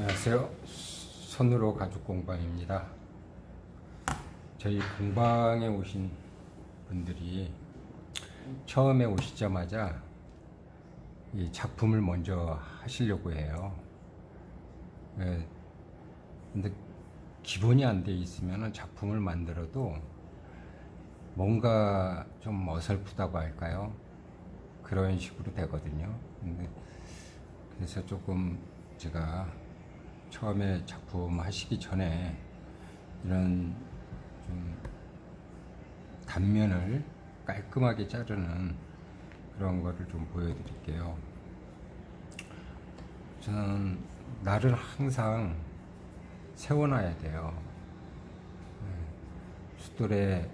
안녕하세요. 손으로 가죽 공방입니다. 저희 공방에 오신 분들이 처음에 오시자마자 이 작품을 먼저 하시려고 해요. 예, 근데 기본이 안 돼 있으면 작품을 만들어도 뭔가 좀 어설프다고 할까요? 그런 식으로 되거든요. 근데 그래서 조금 제가 처음에 작품 하시기 전에 이런 좀 단면을 깔끔하게 자르는 그런 거를 좀 보여드릴게요. 저는 날을 항상 세워놔야 돼요. 네. 숫돌에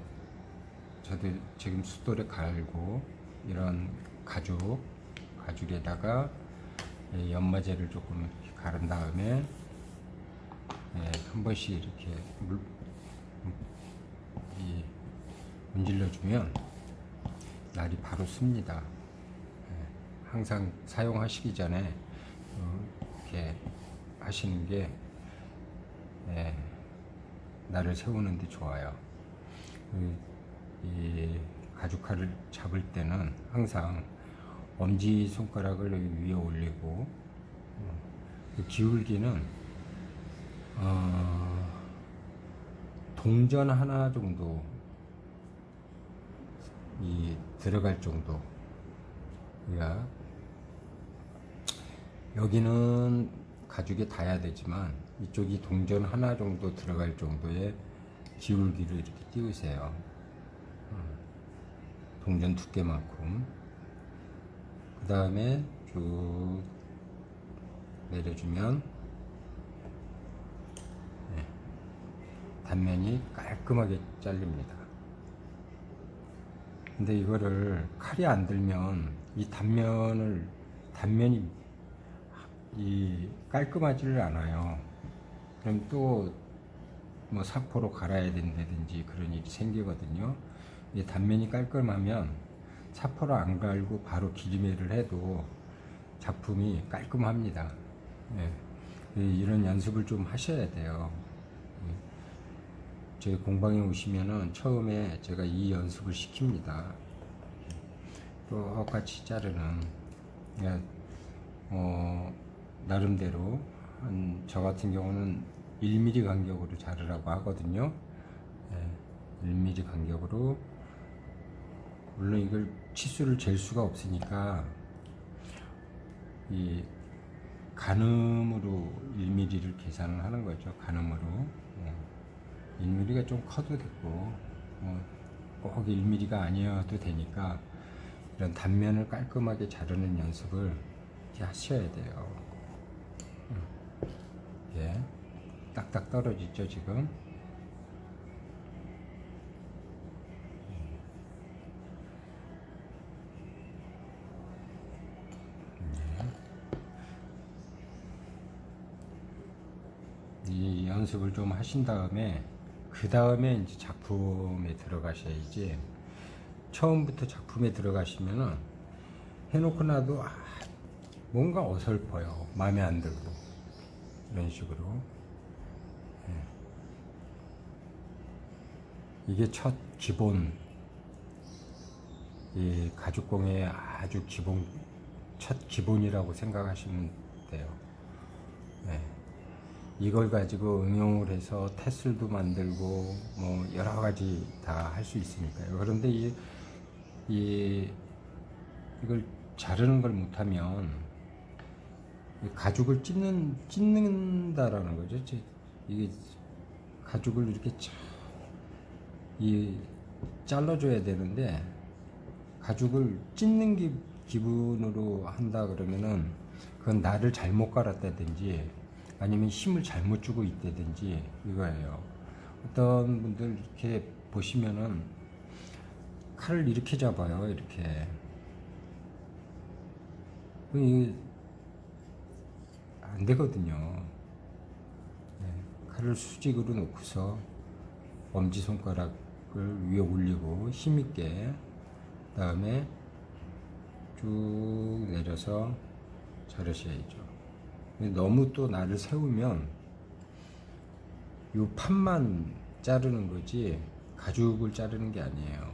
저도 지금 숫돌에 갈고 이런 가죽 가죽에다가 이 연마제를 조금 가른 다음에 예, 한 번씩 이렇게 물, 이, 문질러 주면 날이 바로 씁니다. 예, 항상 사용하시기 전에 어, 이렇게 하시는 게 예, 날을 세우는데 좋아요. 그, 이 가죽칼을 잡을 때는 항상 엄지 손가락을 위에 올리고 어, 그 기울기는 어, 동전 하나 정도 이 들어갈 정도 야 여기는 가죽에 닿아야 되지만 이쪽이 동전 하나 정도 들어갈 정도의 기울기를 이렇게 띄우세요. 어, 동전 두께만큼. 그 다음에 쭉 내려주면 단면이 깔끔하게 잘립니다. 근데 이거를 칼이 안 들면 이 단면을 단면이 이 깔끔하지를 않아요. 그럼 또 뭐 사포로 갈아야 된다든지 그런 일이 생기거든요. 이 단면이 깔끔하면 사포로 안 갈고 바로 기름에를 해도 작품이 깔끔합니다. 예. 이런 연습을 좀 하셔야 돼요. 예. 저희 공방에 오시면은 처음에 제가 이 연습을 시킵니다. 똑같이 자르는 그러니까 어, 나름대로 한 저 같은 경우는 1mm 간격으로 자르라고 하거든요. 예, 1mm 간격으로 물론 이걸 치수를 잴 수가 없으니까 이 가늠으로 1mm를 계산을 하는 거죠. 가늠으로. 예. 1mm가 좀 커도 됐고, 뭐, 꼭 1mm가 아니어도 되니까, 이런 단면을 깔끔하게 자르는 연습을 하셔야 돼요. 음. 예. 딱딱 떨어지죠, 지금. 이 연습을 좀 하신 다음에 그 다음에 이제 작품에 들어가셔야지 처음부터 작품에 들어가시면은 해놓고 나도 아, 뭔가 어설퍼요 마음에 안 들고 이런 식으로 예. 이게 첫 기본 이 가죽공예의 아주 기본 첫 기본이라고 생각하시면 돼요. 네. 이걸 가지고 응용을 해서 테슬도 만들고 뭐 여러 가지 다 할 수 있으니까요. 그런데 이, 이 이걸 자르는 걸 못하면 이 가죽을 찢는 찢는다라는 거죠. 제- 이게 가죽을 이렇게 차- 이 잘라줘야 되는데 가죽을 찢는 기, 기분으로 한다 그러면은 그건 나를 잘못 갈았다든지 아니면 힘을 잘못 주고 있다든지 이거예요. 어떤 분들 이렇게 보시면은 칼을 이렇게 잡아요. 이렇게. 안 되거든요. 네, 칼을 수직으로 놓고서 엄지손가락을 위에 올리고 힘있게 다음에 쭉 내려서 자르셔야죠. 너무 또 나를 세우면 요 판만 자르는 거지 가죽을 자르는 게 아니에요.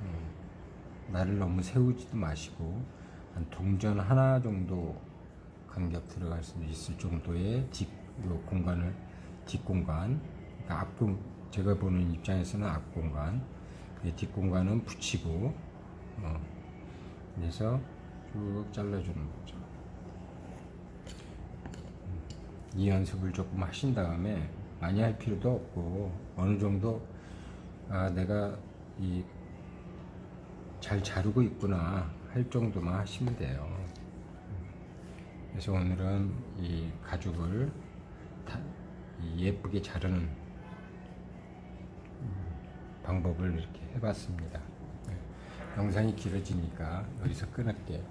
음, 나를 너무 세우지도 마시고 한 동전 하나 정도 간격 들어갈 수 있을 정도의 뒷요 공간을 뒷 공간, 그러니까 앞 공, 제가 보는 입장에서는 앞 공간, 그뒷 공간은 붙이고 어, 그래서 쭉 잘라주는 거죠. 이 연습을 조금 하신 다음에 많이 할 필요도 없고 어느 정도 아 내가 이 잘 자르고 있구나 할 정도만 하시면 돼요. 그래서 오늘은 이 가죽을 다- 이 예쁘게 자르는 음, 방법을 이렇게 해봤습니다. 네. 영상이 길어지니까 여기서 끊을게요.